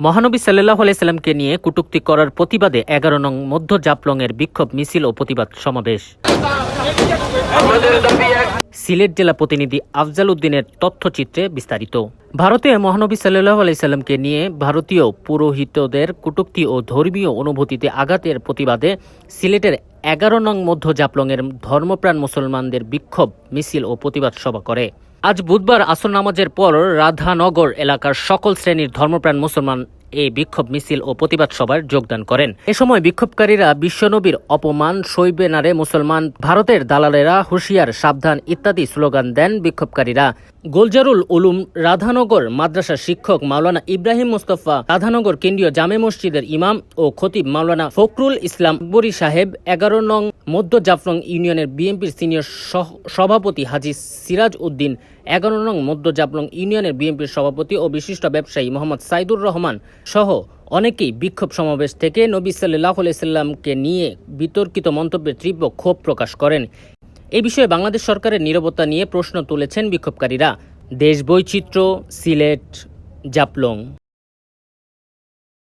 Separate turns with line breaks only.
মহানবী সাল্লাহ আলাইসাল্লামকে নিয়ে কটূক্তি করার প্রতিবাদে এগারো নং মধ্য জাপলংয়ের বিক্ষোভ মিছিল ও প্রতিবাদ সমাবেশ। সিলেট জেলা প্রতিনিধি আফজাল উদ্দিনের তথ্যচিত্রে বিস্তারিত। ভারতে মহানবী সাল্লাহ আলাইসাল্লামকে নিয়ে ভারতীয় পুরোহিতদের কটূক্তি ও ধর্মীয় অনুভূতিতে আঘাতের প্রতিবাদে সিলেটের এগারো নং মধ্য জাপলংয়ের ধর্মপ্রাণ মুসলমানদের বিক্ষোভ মিছিল ও প্রতিবাদ সভা করে। আজ বুধবার আসর নামাজের পর রাধানগর এলাকার সকল শ্রেণির ধর্মপ্রাণ মুসলমান এই বিক্ষোভ মিছিল ও প্রতিবাদ সভায় যোগদান করেন। এ সময় বিক্ষোভকারীরা বিশ্বনবীর অপমান সইবে নারে মুসলমান, ভারতের দালালেরা হুঁশিয়ার, সাবধান ইত্যাদি স্লোগান দেন বিক্ষোভকারীরা। গোলজারুল উলুম রাধানগর মাদ্রাসার শিক্ষক মাওলানা ইব্রাহিম মুস্তফা, রাধানগর কেন্দ্রীয় জামে মসজিদের ইমাম ও খতিব মাওলানা ফখরুল ইসলাম আকবরী সাহেব, এগারো নং মধ্য জাফলং ইউনিয়নের বিএনপির সিনিয়র সভাপতি হাজি সিরাজ উদ্দিন, এগারো নং মধ্য জাফলং ইউনিয়নের বিএনপির সভাপতি ও বিশিষ্ট ব্যবসায়ী মোহাম্মদ সাইদুর রহমান সহ অনেকেই বিক্ষোভ সমাবেশ থেকে নবী সাল্লাহ সাল্লামকে নিয়ে বিতর্কিত মন্তব্যের তীব্র ক্ষোভ প্রকাশ করেন। এ বিষয়ে বাংলাদেশ সরকারের নিরবতা নিয়ে প্রশ্ন তুলেছেন বিক্ষোভকারীরা। দেশ বৈচিত্র্য সিলেট, জাপলং।